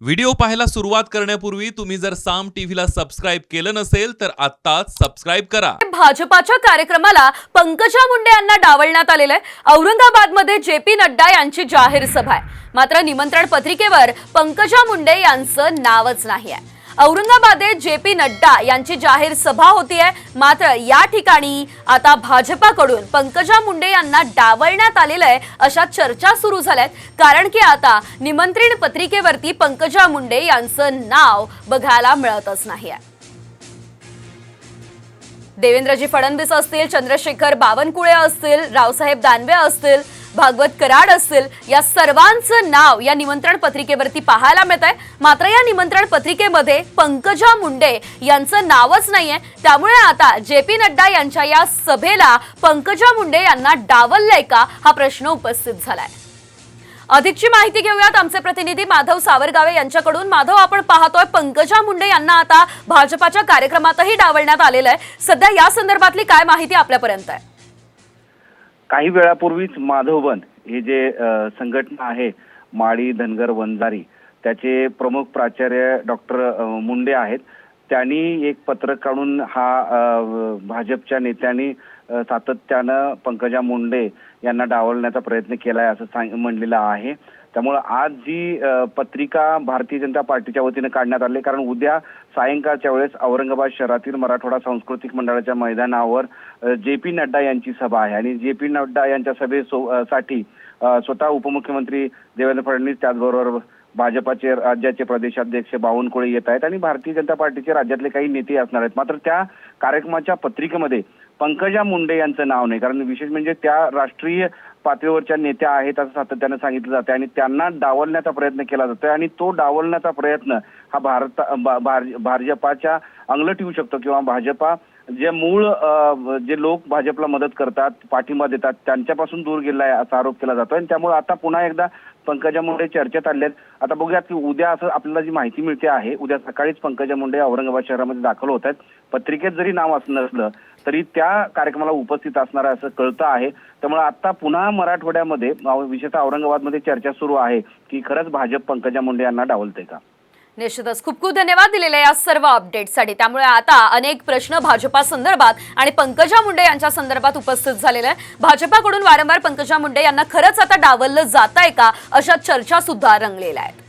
Video पाहायला सुरुवात करण्यापूर्वी तुम्ही जर साम टीव्हीला सबस्क्राईब केलं नसेल तर आत्ताच सबस्क्राईब करा. भाजपाच्या कार्यक्रमाला पंकजा मुंडे यांना डावलण्यात आलेलं आहे. औरंगाबादमध्ये जे पी नड्डा यांची जाहीर सभा आहे. मात्र निमंत्रण पत्रिकेवर पंकजा मुंडे यांचं नावच नाही आहे. औरंगाबादेत जे पी नड्डा यांची जाहीर सभा होती आहे मात्र या ठिकाणी आता भाजपाकडून पंकजा मुंडे यांना डावलण्यात आलेलं आहे अशा चर्चा सुरू झाल्यात. कारण की आता निमंत्रण पत्रिकेवरती पंकजा मुंडे यांचं नाव बघायला मिळतच नाही आहे देवेंद्रजी फडणवीस असतील चंद्रशेखर बावनकुळे असतील रावसाहेब दानवे असतील भागवत कराड असतील या सर्वांचं नाव या निमंत्रण पत्रिकेवरती पाहायला मिळत आहे मात्र या निमंत्रण पत्रिकेमध्ये पंकजा मुंडे यांचं नावच नाहीये. त्यामुळे आता जे पी नड्डा यांच्या या सभेला पंकजा मुंडे यांना डावललंय का? हा प्रश्न उपस्थित झालाय. अधिकची माहिती घेऊयात. आमचे प्रतिनिधी माधव सावरगावे यांच्याकडून. माधव आपण पाहतोय पंकजा मुंडे यांना आता भाजपाच्या कार्यक्रमातही डावलण्यात आलेलं आहे. सध्या या संदर्भातली काय माहिती आपल्यापर्यंत आहे? काही वेळापूर्वीच माधववन हे जे संघटना आहे माळी धनगर वंजारी त्याचे प्रमुख प्राचार्य डॉक्टर मुंडे आहेत. त्यांनी एक पत्रक काढून हा भाजपच्या नेत्यांनी सातत्यानं पंकजा मुंडे यांना डावलण्याचा प्रयत्न केलाय असं सांग म्हणलेलं आहे. त्यामुळं आज जी पत्रिका भारतीय जनता पार्टीच्या वतीनं काढण्यात आली कारण उद्या सायंकाळच्या वेळेस औरंगाबाद शहरातील मराठवाडा सांस्कृतिक मंडळाच्या मैदानावर जे पी नड्डा यांची सभा आहे. आणि जे पी नड्डा यांच्या सभेसाठी स्वतः उपमुख्यमंत्री देवेंद्र फडणवीस त्याचबरोबर भाजपाचे राज्याचे प्रदेशाध्यक्ष बावनकुळे येत आहेत आणि भारतीय जनता पार्टीचे राज्यातले काही नेते असणार आहेत. मात्र त्या कार्यक्रमाच्या पत्रिकेमध्ये पंकजा मुंडे यांचं नाव नाही. कारण विशेष म्हणजे त्या राष्ट्रीय पातळीवरच्या नेत्या आहेत असं सातत्यानं सांगितलं जातं आणि त्यांना डावलण्याचा प्रयत्न केला जातोय आणि तो डावलण्याचा प्रयत्न हा भारत भाजपाच्या अंगलट येऊ शकतो किंवा भाजपा जे मूळ जे लोक भाजपला मदत करतात पाठिंबा देतात त्यांच्यापासून दूर गेला आहे असा आरोप केला जातो आणि त्यामुळे आता पुन्हा एकदा पंकजा मुंडे चर्चेत आले आहेत आता बघूयात की उद्या असं आपल्याला जी माहिती मिळते आहे उद्या सकाळीच पंकजा मुंडे औरंगाबाद शहरामध्ये दाखल होत आहेत. पत्रिकेत जरी नाव असं नसलं तरी त्या कार्यक्रमाला उपस्थित असणार असं कळतं आहे. त्यामुळे आता पुन्हा मराठवाड्यामध्ये विशेषतः औरंगाबादमध्ये चर्चा सुरू आहे की खरंच भाजप पंकजा मुंडे यांना डावलते का? निश्चितच खूप खूप धन्यवाद दिलेल्या या सर्व अपडेटसाठी त्यामुळे आता अनेक प्रश्न भाजपा संदर्भात आणि पंकजा मुंडे यांच्या संदर्भात उपस्थित झालेले आहे भाजपाकडून वारंवार पंकजा मुंडे यांना खरंच आता डावललं जात आहे का अशा चर्चा सुद्धा रंगलेल्या आहेत.